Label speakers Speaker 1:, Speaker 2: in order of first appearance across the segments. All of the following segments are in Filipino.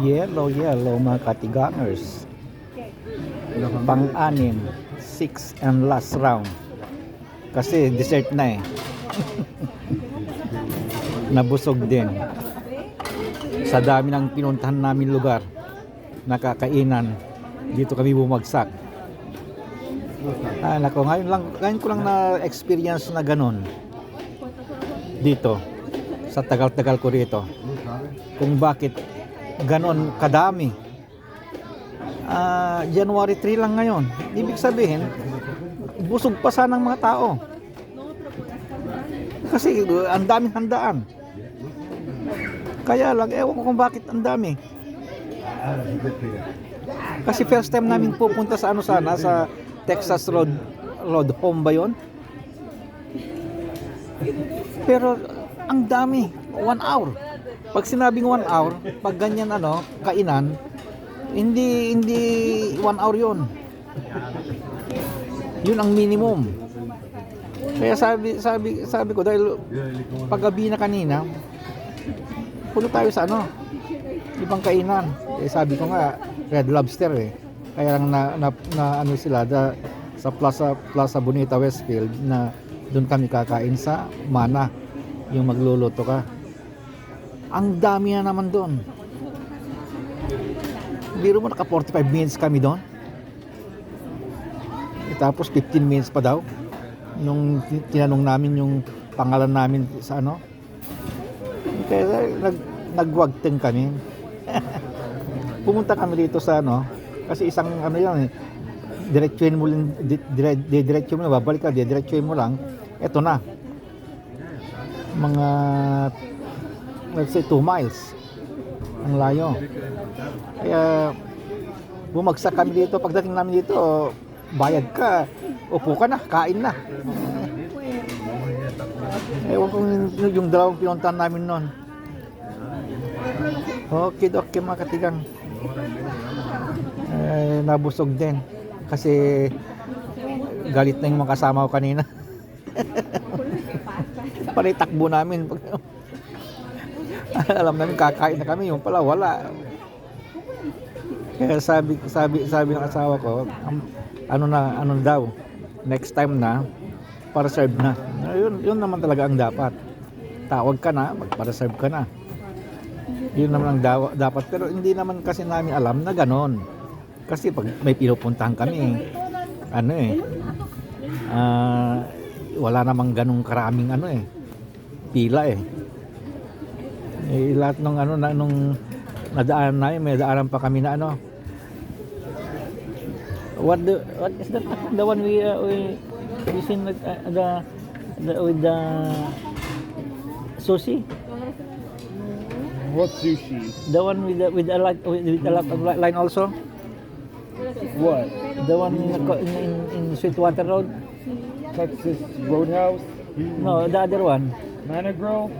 Speaker 1: Yellow, yellow mga katigangers. Pang-anim, six and last round. Kasi dessert na eh. Nabusog din. Sa dami ng pinuntahan namin lugar, nakakainan, dito kami bumagsak. Ah, nako, ngayon lang, ngayon ko lang na-experience na ganun. Dito, sa tagal-tagal ko rito. Kung bakit ganon kadami. Ah, January 3 lang ngayon. Ibig sabihin, busog pa sana ng mga tao. Kasi uh, ang daming handaan. Kaya lang, ewan ko kung bakit ang dami. Kasi first time namin pupunta sa ano sana, sa Texas Road, Road Home ba yun? Pero ang dami, one hour. Pag sinabing one hour, pag ganyan ano, kainan, hindi hindi one hour yun. Yun ang minimum. Kaya sabi sabi sabi ko dahil paggabi na kanina, puno tayo sa ano, ibang kainan. Eh, sabi ko nga, Red Lobster eh. Kaya lang na, na, na ano sila da, sa Plaza Plaza Bonita Westfield na doon kami kakain sa Mana yung magluluto ka. Ang dami na naman doon. Biro mo naka 45 minutes kami doon. Eh, tapos 15 minutes pa daw nung ti- tinanong namin yung pangalan namin sa ano. Kaya nag nagwagteng kami. Pumunta kami dito sa ano kasi isang ano yan eh diretsuhin mo lang di- dire, diretso mo na babalik ka diretsuhin mo lang eto na mga let's say 2 miles. Ang layo. Kaya bumagsak kami dito. Pagdating namin dito bayad ka. Upo ka na kain na. Ewan kung yung, dalawang pinuntahan namin noon okay okay mga katigang. Eh, nabusog din. Kasi galit na yung mga kasama ko kanina. Pala takbo namin. Alam namin kakain na kami, yung pala wala. Kaya sabi sabi sabi ng asawa ko, ano na ano daw, next time na para serve na. Yun, yun naman talaga ang dapat. Tawag ka na, magpara-serve ka na. Yun naman ang daw- dapat. Pero hindi naman kasi namin alam na ganon. Kasi pag may pinupuntahan kami, ano eh, ah, wala namang ganong karaming ano eh, pila eh. Eh, lahat ng ano na nung nadaan namin, may daanan pa kami na ano. What the what is that the one we uh, we we seen with uh, the, the with the sushi?
Speaker 2: What sushi?
Speaker 1: The one with the with a lot with, with a lot of li- line also?
Speaker 2: What?
Speaker 1: The one in, in, in Sweetwater Road?
Speaker 2: Texas Roadhouse?
Speaker 1: No, the other one.
Speaker 2: Manor Grill?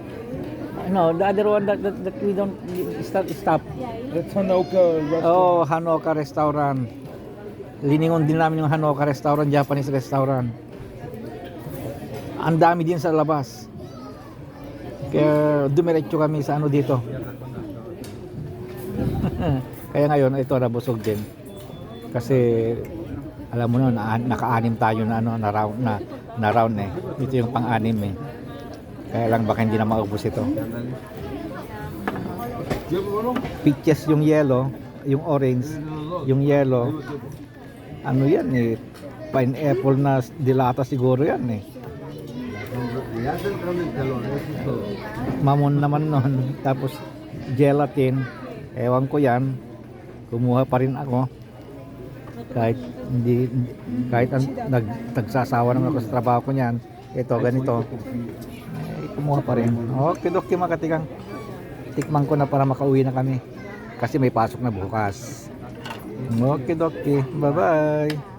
Speaker 1: No, the other one that, that, that we don't stop, stop.
Speaker 2: The Tanoka restaurant?
Speaker 1: Oh, Hanoka Restaurant. Liningon din namin yung Hanoka Restaurant, Japanese restaurant. Ang dami din sa labas. Kaya dumiretso kami sa ano dito. Kaya ngayon, ito nabusog din. Kasi alam mo na, na naka-anim tayo na ano na round na, na round eh. Ito yung pang-anim eh. Kaya lang baka hindi na maubos ito. Peaches yung yellow, yung orange, yung yellow. Ano yan eh, pineapple na dilata siguro yan eh. Mamon naman nun. Tapos gelatin. Ewan ko yan. Kumuha pa rin ako. Kahit hindi kahit ang, nag, nagsasawa naman ako sa trabaho ko niyan. Ito ganito. Kumuha pa rin. Okay, okay mga katigang. Tikman ko na para makauwi na kami. Kasi may pasok na bukas. Okay, okay. Bye-bye.